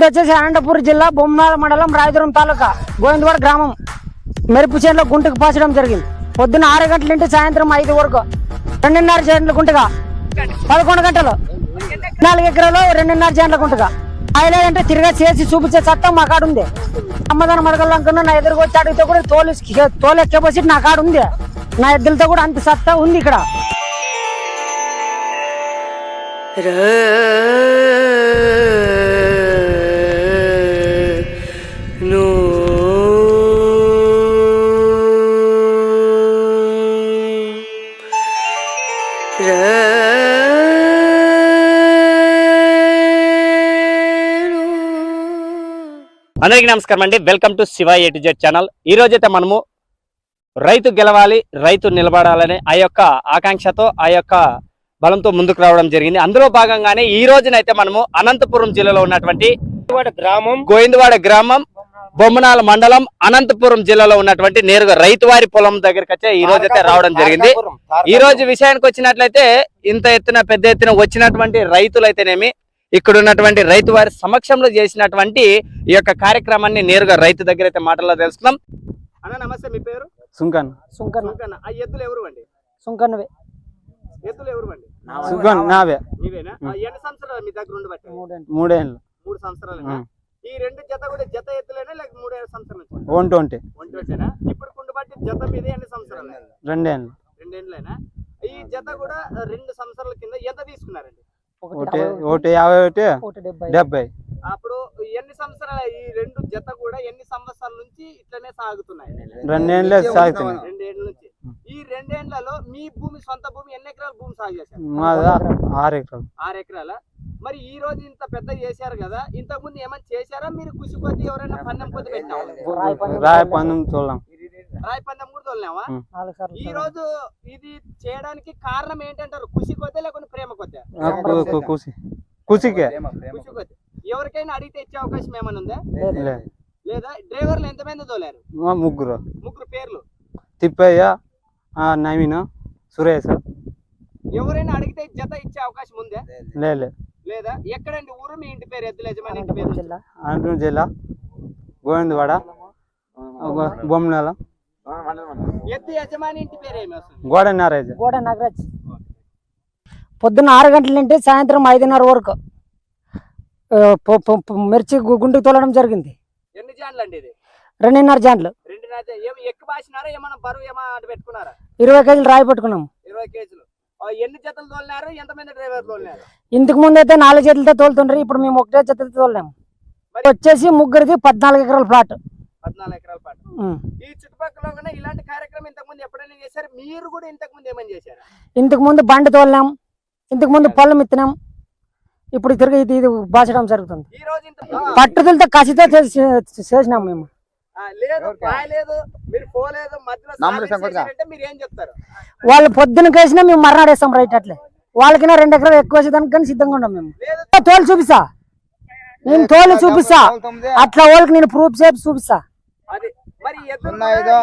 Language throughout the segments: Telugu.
ఇది వచ్చేసి అనంతపురం జిల్లా బొమ్మనాల మండలం రాయదురం తాలూకా గోవిందవాడ గ్రామం. మెరుపు చేనులో గుంటకు పాచడం జరిగింది. పొద్దున్న ఆరు గంటల నుండి సాయంత్రం ఐదు వరకు రెండున్నర చేనుల గుంటగా పదకొండు గంటలు నాలుగు ఎకరాలు రెండున్నర చేనుల గుంటగా. ఆయలేదంటే తిరిగా చేసి చూపించే చట్టం మా కాడు ఉంది. అమ్మదానం అడగలనుకున్నా నా ఎదురుకు వచ్చి అడిగితే కూడా తోలు తోలు కెపాసిటీ నా కాడ ఉంది. నా ఎద్దులతో కూడా అంత సత్తా ఉంది ఇక్కడ. అందరికీ నమస్కారం అండి. Welcome to Shiva A to Z channel ఈ రోజైతే మనము రైతు గెలవాలి రైతు నిలబడాలనే ఆ యొక్క ఆకాంక్షతో ఆ యొక్క బలంతో ముందుకు రావడం జరిగింది. అందులో భాగంగానే ఈ రోజునైతే మనము అనంతపురం జిల్లాలో ఉన్నటువంటి గ్రామం గోవిందవాడ గ్రామం బొమ్మనాల మండలం అనంతపురం జిల్లాలో ఉన్నటువంటి నేరుగా రైతువారి పొలం దగ్గరికి వచ్చే ఈ రోజైతే రావడం జరిగింది. ఈ రోజు విషయానికి వచ్చినట్లయితే ఇంత ఎత్తున పెద్ద ఎత్తున వచ్చినటువంటి రైతులైతేనేమి ఇక్కడ ఉన్నటువంటి రైతు వారి సమక్షంలో చేసినటువంటి ఈ యొక్క కార్యక్రమాన్ని నేరుగా రైతు దగ్గర అయితే మాటల్లో తెలుసుకుందాం. అన్న నమస్తే మీ పేరు? సుంకన్. సుంకన్న సుంకన్న. ఆ ఎద్దులు ఎవరు అండి? సుంకన్నవే. ఎద్దులు ఎవరు అండి? సుంకన్ నావే. నీవేనా? ఆ ఎన్ని సంవత్సరాలు మీ దగ్గర ఉండి బట్టి మూడేంటి మూడేళ్ళు. మూడు సంవత్సరాలు. ఈ రెండు జత కూడా జత ఎత్తులేనా లేక మూడు సంవత్సరాలు వన్ ట్వంటీ ఒంటి వచ్చేనా ఇప్పుడు కుండు బట్టి జత మీద ఎన్ని సంవత్సరాలు? రెండేళ్ళు. రెండేళ్ళైనా ఈ జత కూడా రెండు సంవత్సరాల కింద ఎంత తీసుకున్నారండి? ఒకటి యాభై ఒకటి డెబ్బై అప్పుడు ఎన్ని సంవత్సరాల ఈ రెండు జత కూడా ఎన్ని సంవత్సరాల నుంచి ఇట్లనే సాగుతున్నాయి? రెండేళ్ళే సాగుతున్నాయి. నుంచి. ఈ రెండేళ్ళలో మీ భూమి సొంత భూమి ఎన్ని ఎకరాల భూమి సాగు చేశారు? ఆరు ఎకరాలు. ఆరు ఎకరాల. మరి ఈ రోజు ఇంత పెద్ద చేశారు కదా ఇంతకు ముందు ఏమైనా చేశారా? మీరు కృషి కొద్ది ఎవరైనా పన్నెం కొద్ది పెట్టినావా రాయి పందెం చూడలేం. రాయి పందెం కూడా తోలినావా ఈ రోజు ఇది చేయడానికి కారణం ఏంటంటారు? కృషి కొద్ది లేకుంటే ప్రేమ కొద్ది? కృషి. ఎవరికైనా అడిగితే ఇచ్చే అవకాశం ఏమైనా ఉందా? లేదు. లే. లేదా? డ్రైవర్లు ఎంతమంది తోలారు? ముగ్గురు. ముగ్గురు పేర్లు. తిప్పయ్య ఆ, నవీన్ సురేష్. ఎవరైనా అడిగితే జత ఇచ్చే అవకాశం ఉందా? లే లే. లేదా? ఎక్కడండి ఊరు? మీ ఇంటి పేరు ఎద్దుల యజమాని ఇంటి పేరు. అనంతపురం జిల్లా. అనంతపురం జిల్లా. గోవిందవాడ. బొమ్మనాల ఎద్దు యజమాని ఇంటి గోడ నారాయణ గోడ నాగరాజ్. పొద్దున్న ఆరు గంటల నుండి సాయంత్రం ఐదున్నర వరకు ఆ, పొ- పొ- పొ- మిర్చి గు- గుంటుకు తోలడం జరిగింది. ఎన్ని జాన్లు అండి ఇది? రెండున్నర జాన్లు. రెండు నాదే ఏం ఎక్కువ బాసినారా ఏమన్నా బరువు అటు పెట్టుకున్నారా? ఇరవై కేజీలు రాయి పట్టుకున్నాం ఇరవై కేజీలు. ఆ, ఎన్ని జతలు తోలినారు? ఎంతమంది డ్రైవర్లు తోలినారు? ఇంతకు ముందు అయితే నాలుగు చేతులతో తోలుతుండ్రు ఇప్పుడు మేము ఒకటే చేతులతో తోలేము మరి- వచ్చేసి ముగ్గురిది పద్నాలుగు ఎకరాల ప్లాట్. పద్నాలుగు ఎకరాల. ఈ చుట్టుపక్కల కూడా ఇలాంటి కార్యక్రమం ఇంతకు ముందు ఎప్పుడైనా చేశారు? మీరు కూడా ఇంతకు ముందు ఏమైనా చేశారా? ఇంతకు ముందు బండి తోలినాం ఇంతకు ముందు పొలం ఇత్తినాం ఇప్పుడు తిరిగి ఇది ఇది బాచడం జరుగుతుంది. ఈ రోజు ఇంత పట్టుదలతో కసితో చేసి- చేసినాం మేము. ఆ, లేదు రాయలేదు మీరు పోలేదు మధ్యలో సాయం చేశారంటే మీరు ఏం చెప్తారు? వాళ్ళు పొద్దున కేసినా మేము మర్నాడు వేస్తాం రైట్ అట్లే. వాళ్ళకినా రెండు ఎకరాలు ఎక్కువ వేసేదానికి కానీ సిద్ధంగా ఉన్నాం మేము. లేదు. తోలు చూపిస్తా. నేను తోలు చూపిస్తా. అట్లా వాళ్ళకి నేను ప్రూఫ్ చేసి చూపిస్తా. సున్నా ఐదు,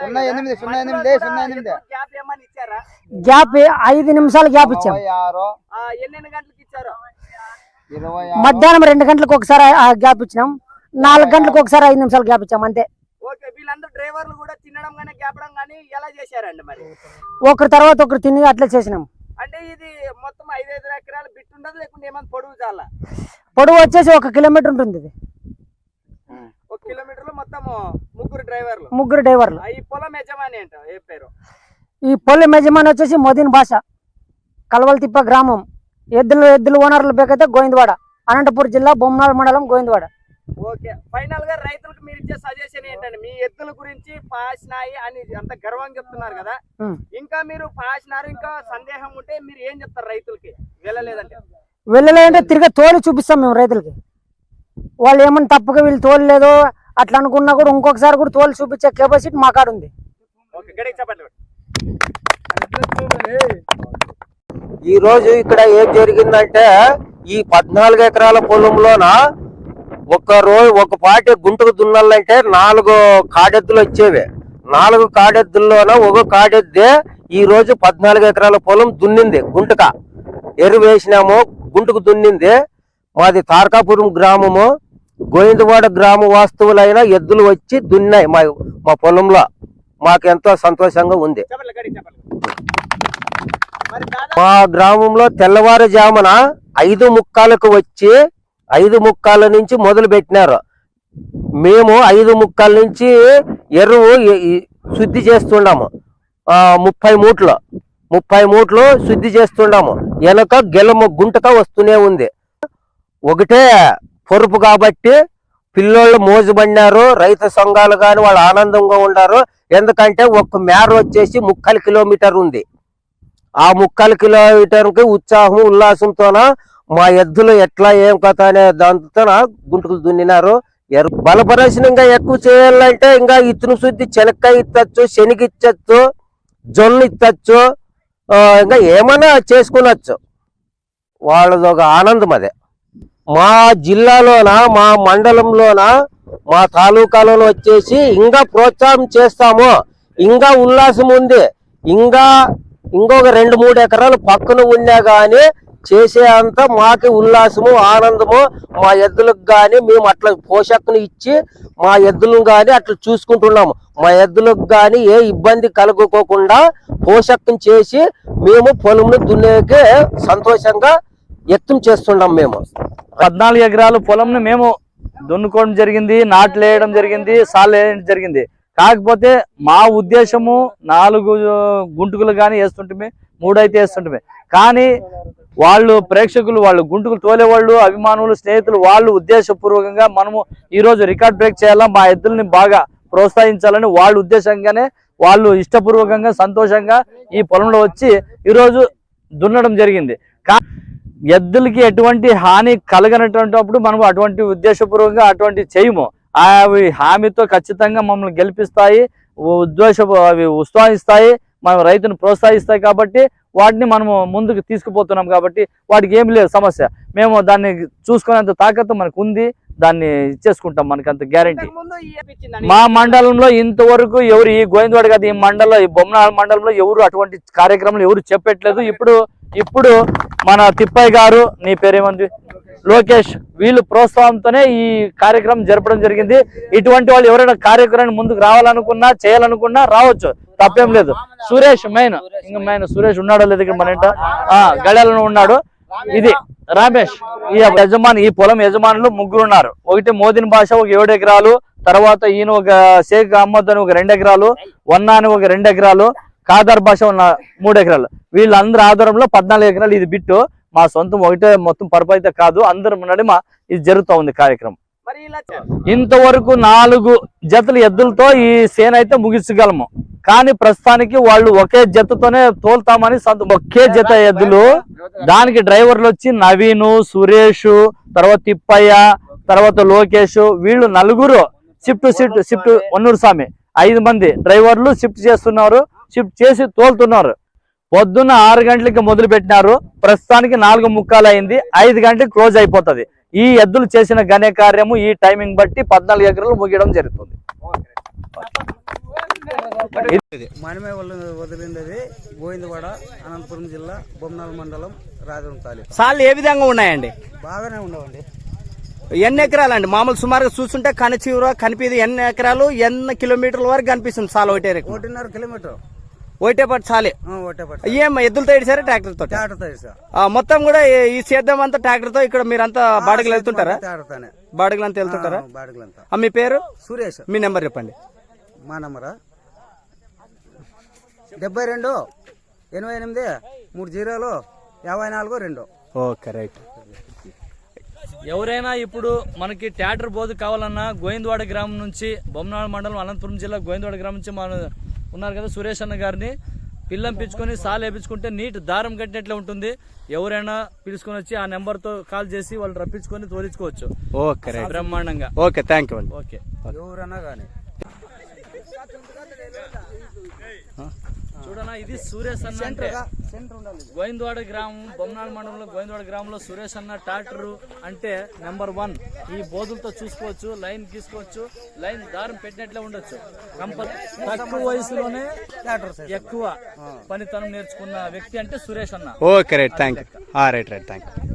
సున్నా ఎనిమిది, సున్నా మధ్యలో ఎనిమిది, కూడా సున్నా ఎనిమిది. ఎద్దులు గ్యాప్ ఏమని ఇచ్చారా? గ్యాప్ ఐదు నిమిషాలు గ్యాప్ ఇచ్చాం. ఆరు. గంటలకు ఇచ్చారు? ఇరవై మధ్యాహ్నం రెండు గంటలకు ఒకసారి ఆ గ్యాప్ ఇచ్చినాం. నాలుగు గంటలకు ఒకసారి ఐదు నిమిషాలు గ్యాప్ ఇచ్చాం అంతే. ఓకే వీళ్ళందరూ డ్రైవర్లు కూడా తినడం కానీ గ్యాపడం కానీ ఎలా చేశారండి మరి? ఒకరి తర్వాత ఒకరు తిని అట్లా చేసినాం. అంటే ఇది మొత్తం ఐదైదు ఎకరాలు బిట్టు ఉండదు లేకుంటే ఏమైనా పొడుగు చాలా పొడవు వచ్చేసి ఒక కిలోమీటర్ ఉంటుంది ఇది ఒక కిలోమీటర్లో మొత్తం ముగ్గురు డ్రైవర్లు. ముగ్గురు డ్రైవర్లు. ఈ పొలం యజమాని అంట ఏ పేరు? ఈ పొల్లి యజమాని వచ్చేసి మోదీన్ భాష కలవలతిప్ప గ్రామం. ఎద్దులు ఎద్దులు ఓనర్లు బేకైతే గోవిందవాడ అనంతపూర్ జిల్లా బొమ్మనాల మండలం గోవిందవాడ. ఓకే. ఫైనల్గా రైతులకు మీరు ఇచ్చే సజెషన్ ఏంటండి? మీ ఎద్దుల గురించి పాసినాయి అని అంత గర్వంగా చెప్తున్నారు కదా. ఇంకా మీరు పాసినారు ఇంకా సందేహం ఉంటే మీరు ఏం చెప్తారు రైతులకి? వెళ్ళలేదంటే? వెళ్ళలేదంటే తిరిగి తోలి చూపిస్తాం మేము రైతులకి. వాళ్ళు ఏమన్నా తప్పుగా వీళ్ళు తోలలేదు అట్లా అనుకున్నా కూడా ఇంకొకసారి కూడా తోలు చూపించే కెపాసిటీ మా కాడ ఉంది. ఈ రోజు ఇక్కడ ఏం జరిగిందంటే ఈ పద్నాలుగు ఎకరాల పొలంలోన ఒక రోజు ఒక పాటి గుంటకు దున్నాలంటే నాలుగు కాడెద్దులు వచ్చేవి. నాలుగు కాడెద్దుల్లోన ఒక కాడెద్దే ఈ రోజు పద్నాలుగు ఎకరాల పొలం దున్నింది గుంటక. ఎరువు వేసినాము గుంటకు దున్నింది. మాది తారకాపురం గ్రామము. గోవిందవాడ గ్రామ వాస్తువులైన ఎద్దులు వచ్చి దున్నాయి మా మా పొలంలో. మాకు ఎంతో సంతోషంగా ఉంది. మా గ్రామంలో తెల్లవారుజామున ఐదు ముక్కాలకు వచ్చి ఐదు ముక్కాల నుంచి మొదలు పెట్టినారు. మేము ఐదు ముక్కాల నుంచి ఎరువు శుద్ధి చేస్తున్నాము ముప్పై మూట్లు. ముప్పై మూట్లు శుద్ధి చేస్తున్నాము వెనక గెలము గుంటక వస్తూనే ఉంది. ఒకటే పొరుపు కాబట్టి పిల్లోళ్ళు మోజుబడినారు రైతు సంఘాలు కానీ వాళ్ళు ఆనందంగా ఉన్నారు ఎందుకంటే ఒక్క మేర వచ్చేసి ముక్కలు కిలోమీటర్ ఉంది. ఆ ముక్కలు కిలోమీటర్కి ఉత్సాహం ఉల్లాసంతోన మా ఎద్దులు ఎట్లా ఏం కథ అనే దాంతో గుంటుకులు దున్నినారు. ఎరు బలపరచన ఇంకా ఎక్కువ చేయాలంటే ఇంకా ఇతను శుద్ధి చెనక్కాయ ఇత్తచ్చు శనగ ఇచ్చచ్చు జొన్న ఇత్తచ్చు ఇంకా ఏమైనా చేసుకునొచ్చు. వాళ్ళది ఒక ఆనందం అదే. మా జిల్లాలోన మా మండలంలోన మా తాలూకాలోన వచ్చేసి ఇంకా ప్రోత్సాహం చేస్తాము. ఇంకా ఉల్లాసం ఉంది. ఇంకా ఇంకొక రెండు మూడు ఎకరాలు పక్కన ఉన్నా కానీ చేసే అంత మాకి ఉల్లాసము ఆనందము మా ఎద్దులకు కానీ మేము అట్లా పోషకుని ఇచ్చి మా ఎద్దులను కానీ అట్లా చూసుకుంటున్నాము. మా ఎద్దులకు కానీ ఏ ఇబ్బంది కలుగుకోకుండా పోషకం చేసి మేము పొలంను దున్నేకే సంతోషంగా వ్యక్తం చేస్తున్నాం మేము. పద్నాలుగు ఎకరాలు పొలంను మేము దున్నుకోవడం జరిగింది నాట్లు వేయడం జరిగింది సాలు వేయడం జరిగింది. కాకపోతే మా ఉద్దేశము నాలుగు గుంటుకులు కానీ వేస్తుంటే మూడైతే వేస్తుంటే కానీ వాళ్ళు ప్రేక్షకులు వాళ్ళు గుంటుకులు తోలేవాళ్ళు అభిమానులు స్నేహితులు వాళ్ళు ఉద్దేశపూర్వకంగా మనము ఈరోజు రికార్డ్ బ్రేక్ చేయాలా మా ఎద్దుల్ని బాగా ప్రోత్సహించాలని వాళ్ళ ఉద్దేశంగానే వాళ్ళు ఇష్టపూర్వకంగా సంతోషంగా ఈ పొలంలో వచ్చి ఈరోజు దున్నడం జరిగింది. కా ఎద్దులకి ఎటువంటి హాని కలగనటువంటిప్పుడు మనం అటువంటి ఉద్దేశపూర్వకంగా అటువంటి చేయము. అవి హామీతో ఖచ్చితంగా మమ్మల్ని గెలిపిస్తాయి ఉద్దేశ అవి ఉత్సాహిస్తాయి మనం రైతును ప్రోత్సహిస్తాయి కాబట్టి వాటిని మనము ముందుకు తీసుకుపోతున్నాం కాబట్టి వాటికి ఏం లేదు సమస్య. మేము దాన్ని చూసుకునేంత తాకత్తు మనకు ఉంది దాన్ని ఇచ్చేసుకుంటాం మనకి అంత గ్యారంటీ మా మండలంలో ఇంతవరకు ఎవరు ఈ గోవిందవాడ కాదు ఈ మండలం ఈ బొమ్మనాల మండలంలో ఎవరు అటువంటి కార్యక్రమాలు ఎవరు చెప్పట్లేదు. ఇప్పుడు ఇప్పుడు మన తిప్పయ్య గారు నీ పేరేమంది? లోకేష్. వీళ్ళు ప్రోత్సాహంతోనే ఈ కార్యక్రమం జరపడం జరిగింది. ఇటువంటి వాళ్ళు ఎవరైనా కార్యక్రమాన్ని ముందుకు రావాలనుకున్నా చేయాలనుకున్నా రావచ్చు. తప్పేం లేదు. సురేష్ మెయిన్. ఇంకా మెయిన్ సురేష్ ఉన్నాడో లేదు ఇక్కడ మన ఇంట? ఆ గడియాలను ఉన్నాడు. ఇది రమేష్ ఈ యజమాని ఈ పొలం యజమానులు ముగ్గురు ఉన్నారు ఒకటి మోదిన్ భాష ఒక ఏడు ఎకరాలు తర్వాత ఈయన ఒక షేక్ అహ్మద్ అని ఒక రెండు ఎకరాలు వన్నా అని ఒక రెండు ఎకరాలు కాదర్ భాష ఉన్న మూడు ఎకరాలు. వీళ్ళందరి ఆధారంలో పద్నాలుగు ఎకరాలు ఇది బిట్టు. మా సొంతం ఒకటే మొత్తం పరుపు అయితే కాదు అందరం నడిమ ఇది జరుగుతూ ఉంది కార్యక్రమం. ఇంతవరకు నాలుగు జతల ఎద్దులతో ఈ సేన అయితే ముగించగలము. కానీ ప్రస్తుతానికి వాళ్ళు ఒకే జతతోనే తోలుతామని ఒకే జత ఎద్దులు. దానికి డ్రైవర్లు వచ్చి నవీను సురేష్ తర్వాత తిప్పయ్య తర్వాత లోకేష్ వీళ్ళు నలుగురు shift shift shift Vannuru Swamy. ఐదు మంది డ్రైవర్లు షిఫ్ట్ చేస్తున్నారు షిఫ్ట్ చేసి తోలుతున్నారు. పొద్దున్న ఆరు గంటలకి మొదలు పెట్టినారు. ప్రస్తుతానికి నాలుగు ముక్కాలు అయింది. ఐదు గంటలకు క్లోజ్ అయిపోతుంది. ఈ ఎద్దులు చేసిన ఘన కార్యము ఈ టైమింగ్ బట్టి పద్నాలుగు ఎకరాలు ముగియడం జరుగుతుంది. మనమే వాళ్ళు వదిలింది గోవిందవాడ అనంతపురం జిల్లా బొమ్మనాల మండలం రాజవరం తాలూకా. సార్లు ఏ విధంగా ఉన్నాయండి? బాగానే ఉండవండి. ఎన్ని ఎకరాలు అండి మామూలు సుమారుగా చూస్తుంటే కనచీర కనిపిది ఎన్ని ఎకరాలు? ఎన్ని కిలోమీటర్ల వరకు కనిపిస్తుంది సాల్ ఒకటే. ఒకటిన్నర కిలోమీటర్. ఒకటే పట్టు సాలే? ఏం ఎద్దులతో ఇడిసారా ట్రాక్టర్తో మొత్తం కూడా ఈ- సేద్యం అంతా ట్రాక్టర్తో ఇక్కడ మీరంతా బాడగలు వెళ్తుంటారా? బాడగలు అంతా వెళ్తుంటారా? మీ పేరు? సురేష్. మీ నెంబర్ చెప్పండి. మా నంబరా? డెబ్బై రెండు ఎనభై ఎనిమిది మూడు జీరోలు యాభై నాలుగు రెండు. Okay right. ఎవరైనా ఇప్పుడు మనకి థియేటర్ బోధ కావాలన్నా గోవిందవాడ గ్రామం నుంచి బొమ్మనాడు మండలం అనంతపురం జిల్లా గోవిందవాడ గ్రామం నుంచి మన ఉన్నారు కదా సురేష్ అన్న గారిని. పిల్లం పిచ్చుకొని సాలు వేపించుకుంటే నీట్ దారం కట్టినట్లే ఉంటుంది. ఎవరైనా పిలుచుకొని వచ్చి ఆ నెంబర్తో కాల్ చేసి వాళ్ళు రప్పించుకొని తోలించుకోవచ్చు. ఓకే బ్రహ్మాండంగా. Okay thank you okay. ఎవరన్నా కానీ చూడనా ఇది సురేష్ అన్న అంటే. గోవిందవాడ గ్రామం బొమ్మనాడు మండలంలో గోవిందవాడ గ్రామంలో సురేష్ అన్న ట్రాక్టర్ అంటే నెంబర్ వన్. ఈ బోధులతో చూసుకోవచ్చు లైన్ గీసుకోవచ్చు లైన్ దారం పెట్టినట్లే ఉండొచ్చు. కంపల్ తక్కువ వయసులోనే ఎక్కువ పనితనం నేర్చుకున్న వ్యక్తి అంటే సురేష్ అన్న. Okay right thank you right right thank you